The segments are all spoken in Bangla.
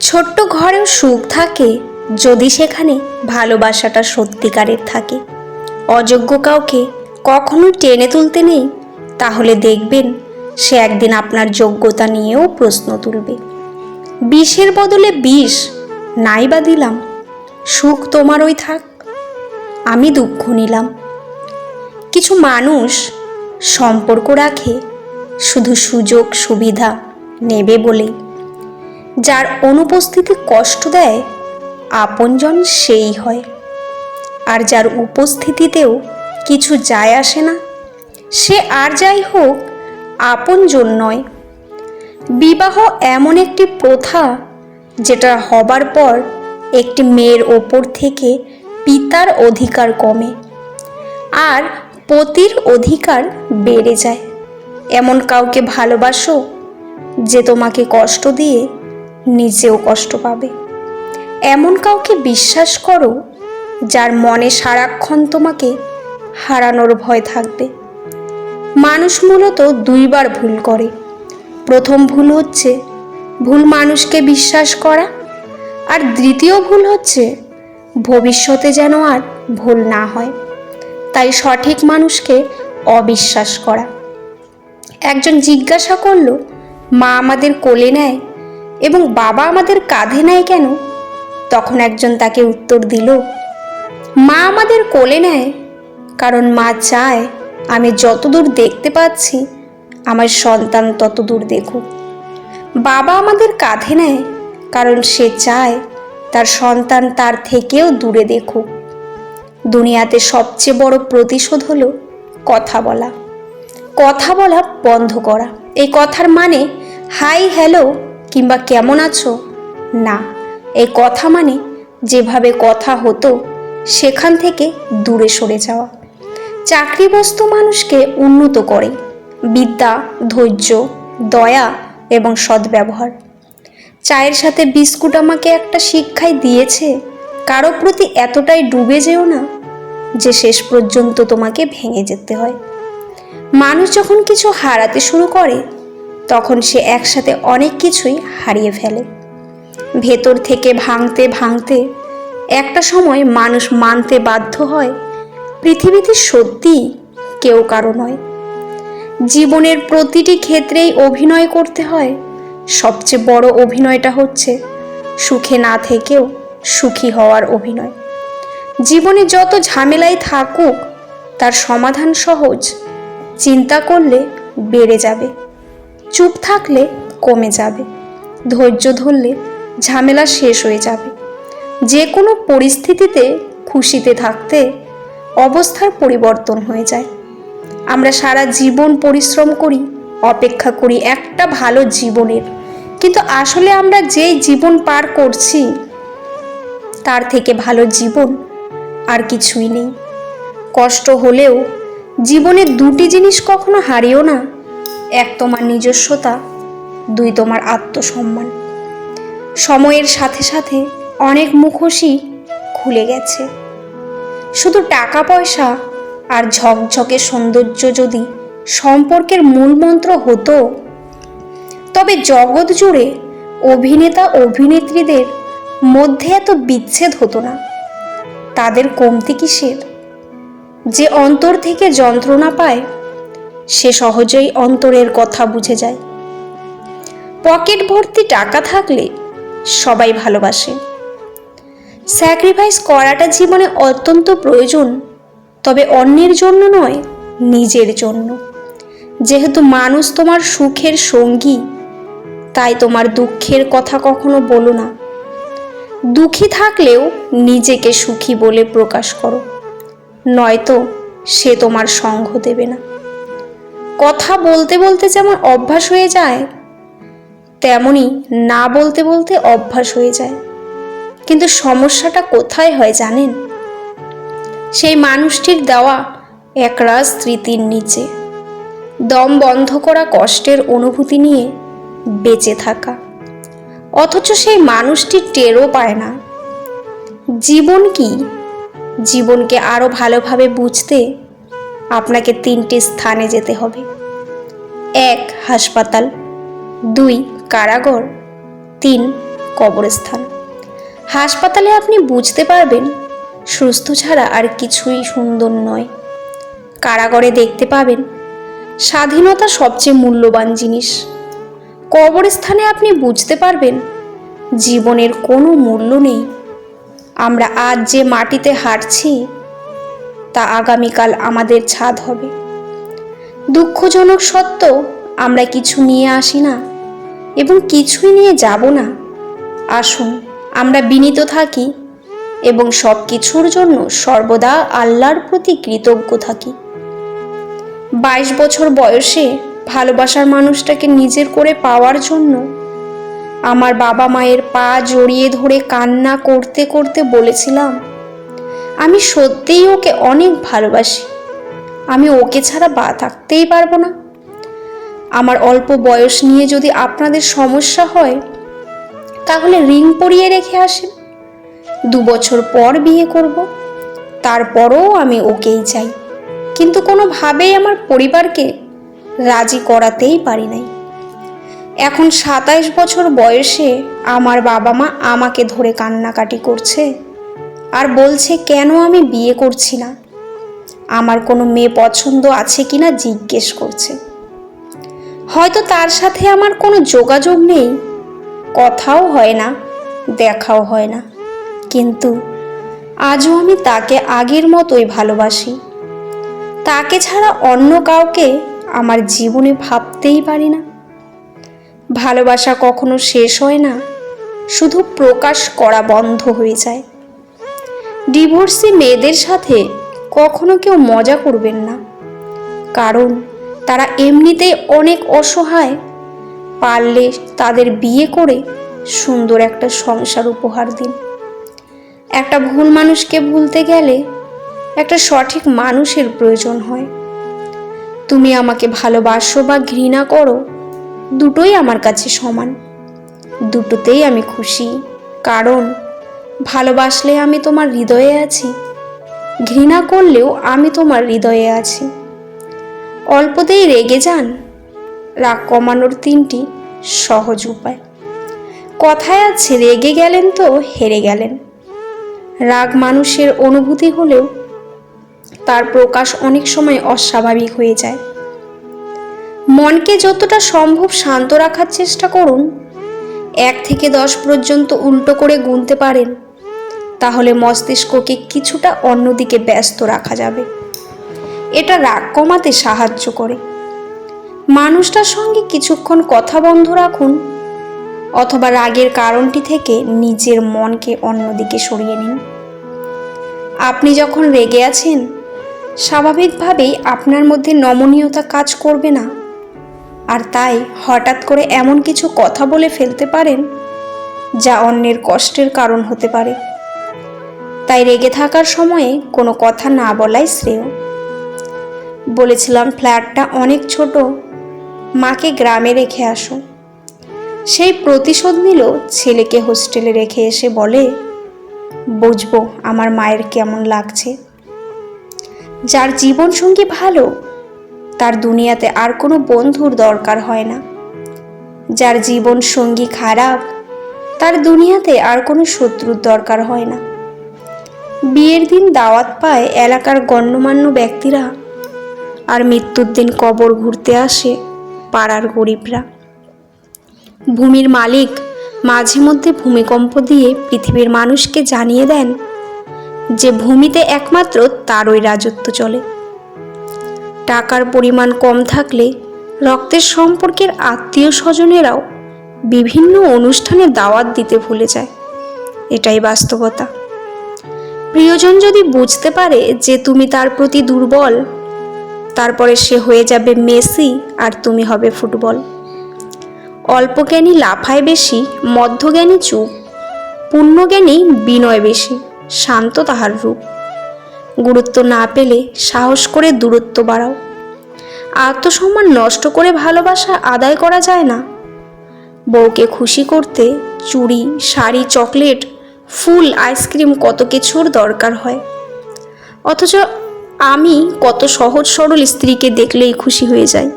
ছোট্ট ঘরেও সুখ থাকে যদি সেখানে ভালোবাসাটা সত্যিকারের থাকে। অযোগ্য কাউকে কখনো টেনে তুলতে নেই, তাহলে দেখবেন সে একদিন আপনার যোগ্যতা নিয়েও প্রশ্ন তুলবে। বিষের বদলে বিষ নাই বা দিলাম, সুখ তোমারই থাক, আমি দুঃখ নিলাম। কিছু মানুষ সম্পর্ক রাখে, শুধু সুযোগ সুবিধা নেবে বলেই। যার অনুপস্থিতি কষ্ট দেয়, আপনজন সেই হয়। আর যার উপস্থিতিতেও কিছু যায় আসে না, সে আর যাই হোক, আপনজন নয়। বিবাহ এমন একটি প্রথা, যেটা হবার পর একটি মেয়ের ওপর থেকে পিতার অধিকার কমে, আর পতির অধিকার বেড়ে যায়। এমন কাউকে ভালোবাসো, যে তোমাকে কষ্ট দিয়ে নিজেও কষ্ট পাবে। এমন কাউকে বিশ্বাস করো, যার মনে সারাক্ষণ তোমাকে হারানোর ভয় থাকবে। মানুষ মূলত দুইবার ভুল করে। প্রথম ভুল হচ্ছে ভুল মানুষকে বিশ্বাস করা, আর দ্বিতীয় ভুল হচ্ছে ভবিষ্যতে যেন আর ভুল না হয়। তাই সঠিক মানুষকে অবিশ্বাস করা। একজন জিজ্ঞাসা করল, মা আমাদের কোলে নেয়? এবং বাবা আমাদের কাঁধে নেয় কেন? তখন একজন তাকে উত্তর দিল, মা আমাদের কোলে নেয়, কারণ মা চায় আমি যতদূর দেখতে পাচ্ছি, আমার সন্তান ততদূর দেখুক। বাবা আমাদের কাঁধে নেয়, কারণ সে চায় তার সন্তান তার থেকেও দূরে দেখুক। দুনিয়াতে সবচেয়ে বড় প্রতিশোধ হলো কথা বলা। কথা বলা বন্ধ করা। এই কথার মানে হাই, হ্যালো কিংবা কেমন আছো? না এই কথা মানে যেভাবে কথা হতো, সেখান থেকে দূরে সরে যাওয়া। চাকরি বস্তু মানুষকে উন্নত করে। বিদ্যা, ধৈর্য, দয়া এবং সদ্ব্যবহার। চায়ের সাথে বিস্কুট আমাকে একটা শিক্ষাই দিয়েছে, কারও প্রতি এতটাই ডুবে যেও না যে শেষ পর্যন্ত তোমাকে ভেঙে যেতে হয়। মানুষ যখন কিছু হারাতে শুরু করে তখন সে একসাথে অনেক কিছুই হারিয়ে ফেলে। ভেতর থেকে ভাঙতে ভাঙতে একটা সময় মানুষ মানতে বাধ্য হয়, পৃথিবীতে সত্যিই কেউ কারও নয়। জীবনের প্রতিটি ক্ষেত্রেই অভিনয় করতে হয়। সবচেয়ে বড় অভিনয়টা হচ্ছে সুখে না থেকেও সুখী হওয়ার অভিনয়। জীবনে যত ঝামেলাই থাকুক, তার সমাধান সহজ, চিন্তা করলে বেড়ে যাবে। চুপ থাকলে কমে যাবে। ধৈর্য ধরলে ঝামেলা শেষ হয়ে যাবে। যে কোনো পরিস্থিতিতে খুশিতে থাকতে অবস্থার পরিবর্তন হয়ে যায়। আমরা সারা জীবন পরিশ্রম করি, অপেক্ষা করি একটা ভালো জীবনের। কিন্তু আসলে আমরা যেই জীবন পার করছি, তার থেকে ভালো জীবন আর কিছুই নেই। কষ্ট হলেও জীবনে দুটি জিনিস কখনো হারিও না। এক তোমার নিজস্বতা, দুই তোমার আত্মসম্মান। সময়ের সাথে সাথে অনেক মুখোশই খুলে গেছে। শুধু টাকা পয়সা আর ঝকঝকে সৌন্দর্য যদি সম্পর্কের মূল মন্ত্র হতো, তবে জগৎ জুড়ে অভিনেতা, অভিনেত্রীদের মধ্যে এত বিচ্ছেদ হতো না। তাদের কমতি কিসের? যে অন্তর থেকে যন্ত্রণা পায় সে সহজেই অন্তরের কথা বুঝে যায়। পকেট ভর্তি টাকা থাকলে সবাই ভালোবাসে। স্যাক্রিফাইস করাটা জীবনে অত্যন্ত প্রয়োজন, তবে অন্যের জন্য নয়, নিজের জন্য। যেহেতু মানুষ তোমার সুখের সঙ্গী, তাই তোমার দুঃখের কথা কখনো বলো না। দুঃখী থাকলেও নিজেকে সুখী বলে প্রকাশ করো, নয়তো সে তোমার সঙ্গ দেবে না। কথা বলতে বলতে যেমন অভ্যাস হয়ে যায়, তেমনি না বলতে বলতে অভ্যাস হয়ে যায়। কিন্তু সমস্যাটা কোথায় হয় জানেন? সেই মানুষটির দেওয়া একরাশ স্মৃতির নিচে, দম বন্ধ করা কষ্টের অনুভূতি নিয়ে বেঁচে থাকা। অথচ সেই মানুষটি টেরও পায় না। জীবন কি? জীবনকে আরও ভালোভাবে বুঝতে আপনাকে তিনটি স্থানে যেতে হবে। এক, হাসপাতাল। দুই, কারাগর। তিন, কবরস্থান। হাসপাতালে আপনি বুঝতে পারবেন, সুস্থ ছাড়া আর কিছুই সুন্দর নয়। কারাগরে দেখতে পাবেন, স্বাধীনতা সবচেয়ে মূল্যবান জিনিস। কবরস্থানে আপনি বুঝতে পারবেন, জীবনের কোনো মূল্য নেই। আমরা আজ যে মাটিতে হাঁটছি তা আগামীকাল আমাদের ছাদ হবে। দুঃখজনক সত্ত্বেও আমরা কিছু নিয়ে আসি না এবং কিছুই নিয়ে যাব না। আসুন, আমরা বিনীত থাকি এবং সব কিছুর জন্য সর্বদা আল্লাহর প্রতি কৃতজ্ঞ থাকি। বাইশ বছর বয়সে ভালোবাসার মানুষটাকে নিজের করে পাওয়ার জন্য আমার বাবা মায়ের পা জড়িয়ে ধরে কান্না করতে করতে বলেছিলাম আমি সত্যিই ওকে অনেক ভালোবাসি। আমি ওকে ছাড়া বা থাকতেই পারব না। আমার অল্প বয়স নিয়ে যদি আপনাদের সমস্যা হয়, তাহলে রিং পরিয়ে রেখে আসেন। দু বছর পর বিয়ে করব, তারপরও আমি ওকেই চাই। কিন্তু কোনোভাবেই আমার পরিবারকে রাজি করাতেই পারি নাই। এখন সাতাইশ বছর বয়সে আমার বাবা মা আমাকে ধরে কান্নাকাটি করছে। আর বলছে, কেন আমি বিয়ে করছি না? আমার কোনো মেয়ে পছন্দ আছে কিনা জিজ্ঞেস করছে। হয়তো তার সাথে আমার কোনো যোগাযোগ নেই। কথাও হয় না, দেখাও হয় না। কিন্তু আজও আমি তাকে আগের মতোই ভালোবাসি। তাকে ছাড়া অন্য কাউকে আমার জীবনে ভাবতেই পারি না। ভালোবাসা কখনো শেষ হয় না, শুধু প্রকাশ করা বন্ধ হয়ে যায়। ডিভোর্সি মেয়েদের সাথে কখনো কেউ মজা করবেন না। কারণ তারা এমনিতেই অনেক অসহায়। পারলে তাদের বিয়ে করে সুন্দর একটা সংসার উপহার দিন। একটা ভুল মানুষকে ভুলতে গেলে একটা সঠিক মানুষের প্রয়োজন হয়। তুমি আমাকে ভালোবাসো বা ঘৃণা করো, দুটোই আমার কাছে সমান। দুটোতেই আমি খুশি। কারণ ভালোবাসলে আমি তোমার হৃদয়ে আছি। ঘৃণা করলেও আমি তোমার হৃদয়ে আছি। অল্পতেই রেগে যান। রাগ কমানোর তিনটি সহজ উপায়। কথায় আছে, রেগে গেলেন তো হেরে গেলেন। রাগ মানুষের অনুভূতি হলেও তার প্রকাশ অনেক সময় অস্বাভাবিক হয়ে যায়। মনকে যতটা সম্ভব শান্ত রাখার চেষ্টা করুন। এক থেকে দশ পর্যন্ত উল্টো করে গুনতে পারেন। মস্তিষ্ককে কিছুটা অন্যদিকে ব্যস্ত রাখা যাবে। এটা রাগ কমাতে সাহায্য করে। মানুষটার সঙ্গে কিছুক্ষণ কথা বন্ধ রাখুন অথবা রাগের কারণটি থেকে নিজের মনকে অন্যদিকে সরিয়ে নিন। আপনি যখন রেগে আছেন, স্বাভাবিকভাবেই আপনার মধ্যে নমনীয়তা কাজ করবে না। আর তাই হঠাৎ করে এমন কিছু কথা বলে ফেলতে পারেন, যা অন্যের কষ্টের কারণ হতে পারে। তাই রেগে থাকার সময়ে কোনো কথা না বলাই শ্রেয়। বলেছিলাম, ফ্ল্যাটটা অনেক ছোট, মাকে গ্রামে রেখে আসো। সেই প্রতিশোধ নিল ছেলেকে হোস্টেলে রেখে এসে বলে, বুঝব আমার মায়ের কেমন লাগছে। যার জীবনসঙ্গী ভালো, তার দুনিয়াতে আর কোনো বন্ধুর দরকার হয় না। যার জীবন সঙ্গী খারাপ, তার দুনিয়াতে আর কোনো শত্রুর দরকার হয় না। বিয়ের দিন দাওয়াত পায় এলাকার গণ্যমান্য ব্যক্তিরা। আর মৃত্যুর দিন কবর ঘুরতে আসে পাড়ার গরিবরা। ভূমির মালিক মাঝে মধ্যে ভূমিকম্প দিয়ে পৃথিবীর মানুষকে জানিয়ে দেন যে ভূমিতে একমাত্র তারই রাজত্ব চলে। টাকার পরিমাণ কম থাকলে রক্তের সম্পর্কের আত্মীয় স্বজনেরাও বিভিন্ন অনুষ্ঠানে দাওয়াত দিতে ভুলে যায়। এটাই বাস্তবতা। প্রিয়জন যদি বুঝতে পারে যে তুমি তার প্রতি দুর্বল, তারপরে সে হয়ে যাবে মেসি আর তুমি হবে ফুটবল। অল্পজ্ঞানী লাফায় বেশি, মধ্যজ্ঞানী চুপ পুণ্যজ্ঞানী বিনয় বেশি, শান্ত তাহার রূপ। গুরুত্ব না পেলে সাহস করে দূরত্ব বাড়াও। আত্মসম্মান নষ্ট করে ভালোবাসা আদায় করা যায় না। বউকে খুশি করতে চুড়ি, শাড়ি, চকলেট ফুল আইসক্রিম কত কিছুর দরকার হয়? অথচ আমি কত সহজ সরল স্ত্রীকে দেখলেই খুশি হয়ে যাই।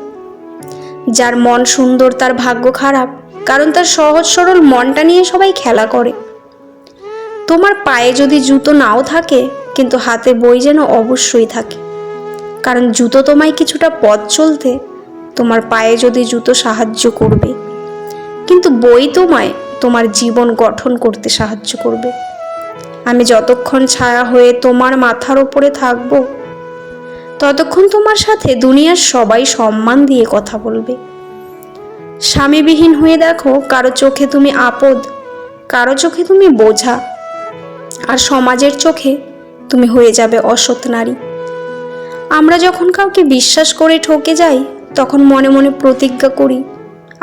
যার মন সুন্দর, তার ভাগ্য খারাপ, কারণ তার সহজ সরল মনটা নিয়ে সবাই খেলা করে। তোমার পায়ে যদি জুতো নাও থাকে, কিন্তু হাতে বই যেন অবশ্যই থাকে। কারণ জুতো তোমায় কিছুটা পথ চলতে তোমার পায়ে যদি জুতো সাহায্য করবে। কিন্তু বই তোমায় তোমার জীবন গঠন করতে সাহায্য করবে। আমি যতক্ষণ ছায়া হয়ে তোমার মাথার ওপরে থাকব, ততক্ষণ তোমার সাথে দুনিয়ার সবাই সম্মান দিয়ে কথা বলবে। স্বামীবিহীন হয়ে দেখো, কারও চোখে তুমি আপদ, কারও চোখে তুমি বোঝা, আর সমাজের চোখে তুমি হয়ে যাবে অসৎ নারী। আমরা যখন কাউকে বিশ্বাস করে ঠকে যাই, তখন মনে মনে প্রতিজ্ঞা করি,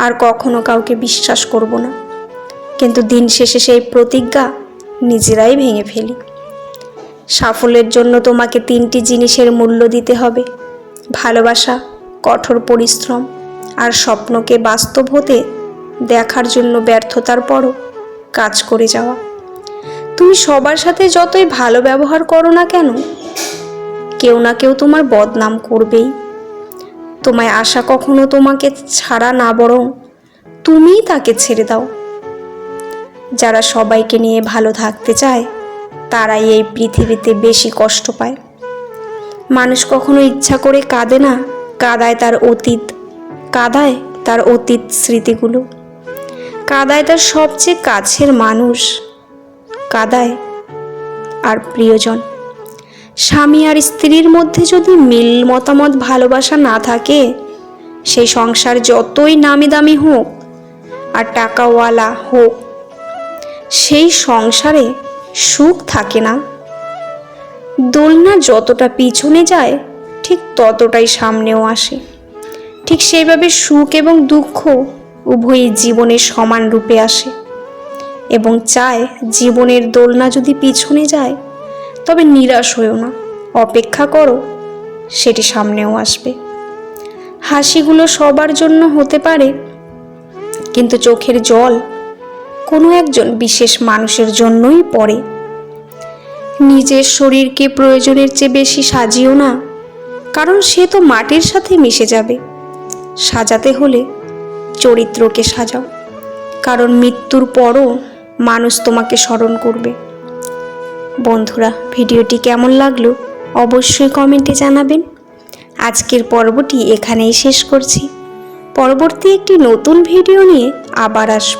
আর কখনো কাউকে বিশ্বাস করব না। কিন্তু দিন শেষে সেই প্রতিজ্ঞা নিজেরাই ভেঙে ফেলি। সাফল্যের জন্য তোমাকে তিনটি জিনিসের মূল্য দিতে হবে। ভালোবাসা, কঠোর পরিশ্রম আর স্বপ্নকে বাস্তব হতে দেখার জন্য ব্যর্থতার পরও কাজ করে যাওয়া। তুমি সবার সাথে যতই ভালো ব্যবহার করো না কেন, কেউ না কেউ তোমার বদনাম করবেই। তোমায় আশা কখনো তোমাকে ছাড়া না, বরং তুমিই তাকে ছেড়ে দাও। যারা সবাইকে নিয়ে ভালো থাকতে চায়, তারাই এই পৃথিবীতে বেশি কষ্ট পায়। মানুষ কখনো ইচ্ছা করে কাঁদে না, কাদায় তার অতীত, কাদায় তার অতীত স্মৃতিগুলো। কাদায় তার সবচেয়ে কাছের মানুষ, কাদায় আর প্রিয়জন। স্বামী আর স্ত্রীর মধ্যে যদি মিল মতামত ভালোবাসা না থাকে, সেই সংসার যতই নামি দামি হোক, আর টাকাওয়ালা হোক সেই সংসারে সুখ থাকে না। দোলনা যতটা পিছনে যায়, ঠিক ততটাই সামনেও আসে। ঠিক সেইভাবে সুখ এবং দুঃখ উভয়ই জীবনে সমান রূপে আসে। এবং চায় জীবনের দোলনা যদি পিছনে যায়, তবে নিরাশ হয়েও না। অপেক্ষা করো, সেটি সামনেও আসবে। হাসিগুলো সবার জন্য হতে পারে, কিন্তু চোখের জল কোনো একজন বিশেষ মানুষের জন্যই পড়ে। নিজের শরীরকে প্রয়োজনের চেয়ে বেশি সাজিও না, কারণ সে তো মাটির সাথে মিশে যাবে। সাজাতে হলে চরিত্রকে সাজাও, কারণ মৃত্যুর পরও মানুষ তোমাকে স্মরণ করবে। বন্ধুরা, ভিডিওটি কেমন লাগল অবশ্যই কমেন্টে জানাবেন। আজকের পর্বটি এখানেই শেষ করছি। পরবর্তী একটি নতুন ভিডিও নিয়ে আবার আসব।